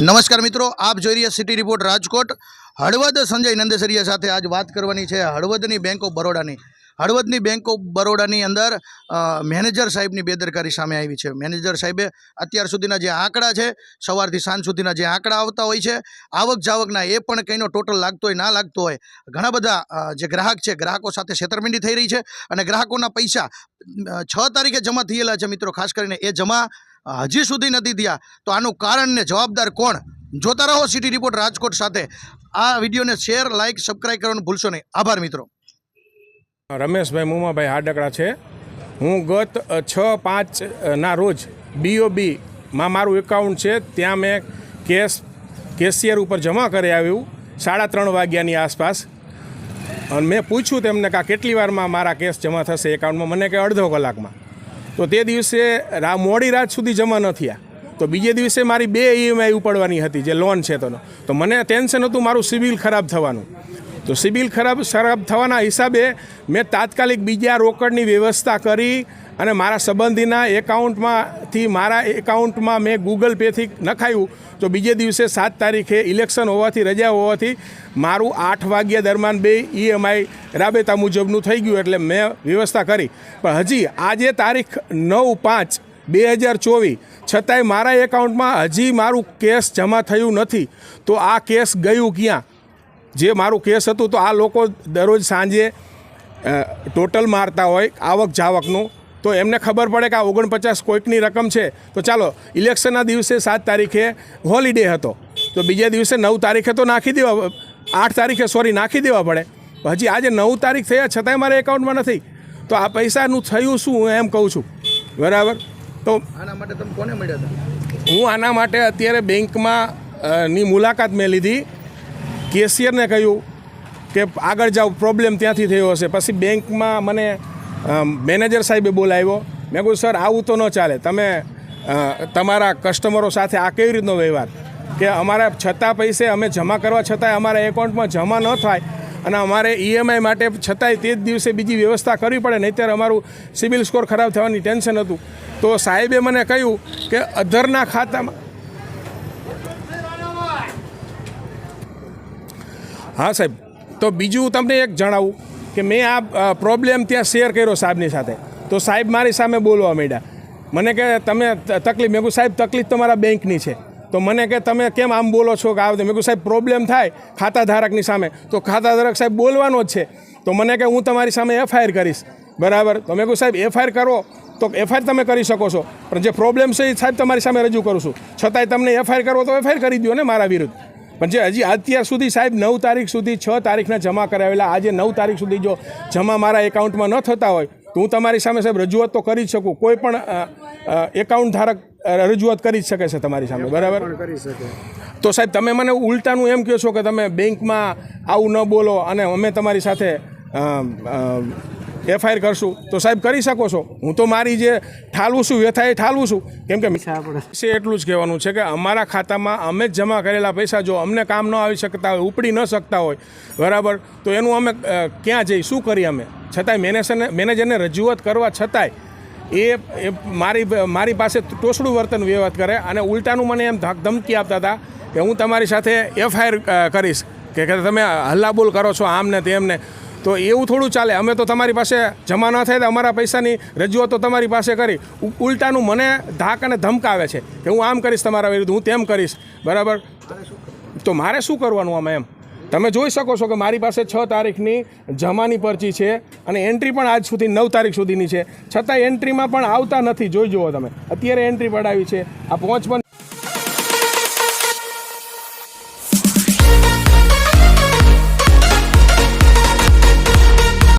નમસ્કાર મિત્રો આપ જોઈ રહ્યા સિટી રિપોર્ટ રાજકોટ. હળવદ સંજય નંદેસરિયા સાથે આજ વાત કરવાની છે હળવદની બેંક ઓફ બરોડાની હળવદની બેંક ઓફ બરોડાની અંદર મેનેજર સાહેબની બેદરકારી સામે આવી છે. મેનેજર સાહેબે અત્યાર સુધીના જે આંકડા છે, સવારથી સાંજ સુધીના જે આંકડા આવતા હોય છે આવક જાવકના એ પણ કંઈનો ટોટલ લાગતો હોય, ના લાગતો હોય. ઘણા બધા જે ગ્રાહક છે, ગ્રાહકો સાથે છેતરપિંડી થઈ રહી છે અને ગ્રાહકોના પૈસા છ તારીખે જમા થયેલા છે મિત્રો, ખાસ કરીને એ જમા હજી સુધી નથી થયા. તો આનું કારણ ને જવાબદાર કોણ? જોતા રહો સિટી રિપોર્ટ રાજકોટ સાથે. આ વિડીયોને શેર લાઇક સબસ્ક્રાઈબ કરવાનું ભૂલશો નહીં. આભાર મિત્રો. રમેશભાઈ મુમાભાઈ હાડકડા છે. હું ગત છ પાંચના રોજ બીઓબીમાં મારું એકાઉન્ટ છે, ત્યાં મેં કેશ કેશિયર ઉપર જમા કરી આવ્યું, સાડા ત્રણ વાગ્યાની આસપાસ. અને મેં પૂછ્યું તેમને કે કેટલી વારમાં મારા કેશ જમા થશે એકાઉન્ટમાં મને કે અડધો કલાકમાં. તો તે દિવસે રા, મોડી રાત સુધી જમા ન થયા. તો બીજે દિવસે મારી બે ઈએમઆઈ ઉપાડવાની હતી, જે લોન છે તો તો મને ટેન્શન હતું, મારું સિવિલ ખરાબ થવાનું. તો સિબિલ ખરાબ ખરાબ થવાના હિસાબે મેં તાત્કાલિક બીજા રોકડની વ્યવસ્થા કરી અને મારા સંબંધીના એકાઉન્ટમાંથી, મારા એકાઉન્ટમાં મેં ગૂગલ પેથી નખાયું. તો બીજે દિવસે સાત તારીખે ઇલેક્શન હોવાથી, રજા હોવાથી મારું આઠ વાગ્યા દરમિયાન બે ઈએમઆઈ રાબેતા મુજબનું થઈ ગયું એટલે મેં વ્યવસ્થા કરી. પણ હજી આજે તારીખ નવ પાંચ બે હજાર ચોવીસ, છતાંય મારા એકાઉન્ટમાં હજી મારું કેસ જમા થયું નથી. તો આ કેસ ગયું ક્યાં? જે મારું કેસ હતું તો આ લોકો દરરોજ સાંજે ટોટલ મારતા હોય આવક જાવકનું. તો એમને ખબર પડે કે આ ઓગણપચાસ કોઈકની રકમ છે. તો ચાલો ઇલેક્શનના દિવસે સાત તારીખે હોલિડે હતો. તો બીજા દિવસે નવ તારીખે તો નાખી દેવા આઠ તારીખે સોરી નાખી દેવા પડે. હજી આજે નવ તારીખ થયા છતાંય મારા એકાઉન્ટમાં નથી. તો આ પૈસાનું થયું શું હું એમ કહું છું. બરાબર? તો આના માટે તમે કોને મળ્યા હતા? હું આના માટે અત્યારે બેંકમાં ની મુલાકાત મેં લીધી. કેશિયરને કહ્યું કે આગળ જાઓ પ્રોબ્લેમ ત્યાંથી થયો હશે. પછી બેંકમાં મને મેનેજર સાહેબે બોલાવ્યો. મેં કહ્યું સર આવું તો ન ચાલે. તમે તમારા કસ્ટમરો સાથે આ કેવી રીતનો વ્યવહાર? કે અમારા છતાં પૈસે અમે જમા કરવા છતાંય અમારા એકાઉન્ટમાં જમા ન થાય અને અમારે ઈએમઆઈ માટે છતાંય તે જ દિવસે બીજી વ્યવસ્થા કરવી પડે ત્યારે અમારું સિબિલ સ્કોર ખરાબ થવાની ટેન્શન હતું. તો સાહેબે મને કહ્યું કે અધરના ખાતામાં હા, સાહેબ. તો બીજું તમને એક જણાવું કે મેં આ પ્રોબ્લેમ ત્યાં શેર કર્યો સાહેબની સાથે. તો સાહેબ મારી સામે બોલવા માંડ્યા. મને કે, તમે તકલીફ મેં કહું સાહેબ, તકલીફ તમારા બેંકની છે. તો મને કે, તમે કેમ આમ બોલો છો કે આવતો મેં કહ્યું સાહેબ પ્રોબ્લેમ થાય ખાતાધારકની સામે. તો ખાતાધારક સાહેબ બોલવાનો જ છે. તો મને કે, હું તમારી સામે એફઆઈઆર કરીશ. બરાબર? તો મેં કહું સાહેબ એફઆઈઆર કરો. તો એફઆઈઆર તમે કરી શકો છો. પણ જે પ્રોબ્લેમ છે એ સાહેબ તમારી સામે રજૂ કરું છું. છતાંય તમને એફઆઈઆર કરો તો એફઆઈઆર કરી દો ને મારા વિરુદ્ધ. પણ જે હજી અત્યાર સુધી સાહેબ નવ તારીખ સુધી છ તારીખના જમા કરાવેલા આજે નવ તારીખ સુધી જો જમા મારા એકાઉન્ટમાં ન થતા હોય તો હું તમારી સામે સાહેબ રજૂઆત તો કરી જ શકું. કોઈ પણ એકાઉન્ટ ધારક રજૂઆત કરી જ શકે છે તમારી સામે બરાબર? તો સાહેબ તમે મને ઉલટાનું એમ કહો છો કે તમે બેંકમાં આવું ન બોલો અને અમે તમારી સાથે એફઆઈઆર કરશું. તો સાહેબ કરી શકો છો. હું તો મારી જે ઠાલવું છું વ્યથા એ ઠાલવું છું. કેમ કે છે એટલું જ કહેવાનું છે કે અમારા ખાતામાં અમે જ જમા કરેલા પૈસા જો અમને કામ ન આવી શકતા હોય ઉપડી ન શકતા હોય બરાબર? તો એનું અમે ક્યાં જઈ? શું કરીએ અમે? છતાંય મેનેજરને મેનેજરને રજૂઆત કરવા છતાંય એ મારી મારી પાસે ટોસડું વર્તન વ્યવહાર કરે અને ઉલટાનું મને એમ ધમકી આપતા હતા કે હું તમારી સાથે એફઆઈઆર કરીશ. કે તમે હલ્લાબોલ કરો છો આમ ને તેમ ને તો એવું થોડું ચાલે. અમે તો તમારી પાસે જમા ન થાય તો અમારા પૈસાની રજૂઆત તમારી પાસે કરી. ઉલટાનું મને ધાક અને ધમકાવે છે કે હું આમ કરીશ તમારા વિરુદ્ધ, હું તેમ કરીશ. બરાબર? તો મારે શું કરવાનું આમાં એમ? તમે જોઈ શકો છો કે મારી પાસે છ તારીખની જમાની પરચી છે અને એન્ટ્રી પણ આજ સુધી નવ તારીખ સુધીની છે. છતાં એન્ટ્રીમાં પણ આવતા નથી. જોઈ જુઓ તમે. અત્યારે એન્ટ્રી પડાવી છે. આ પહોંચ પણ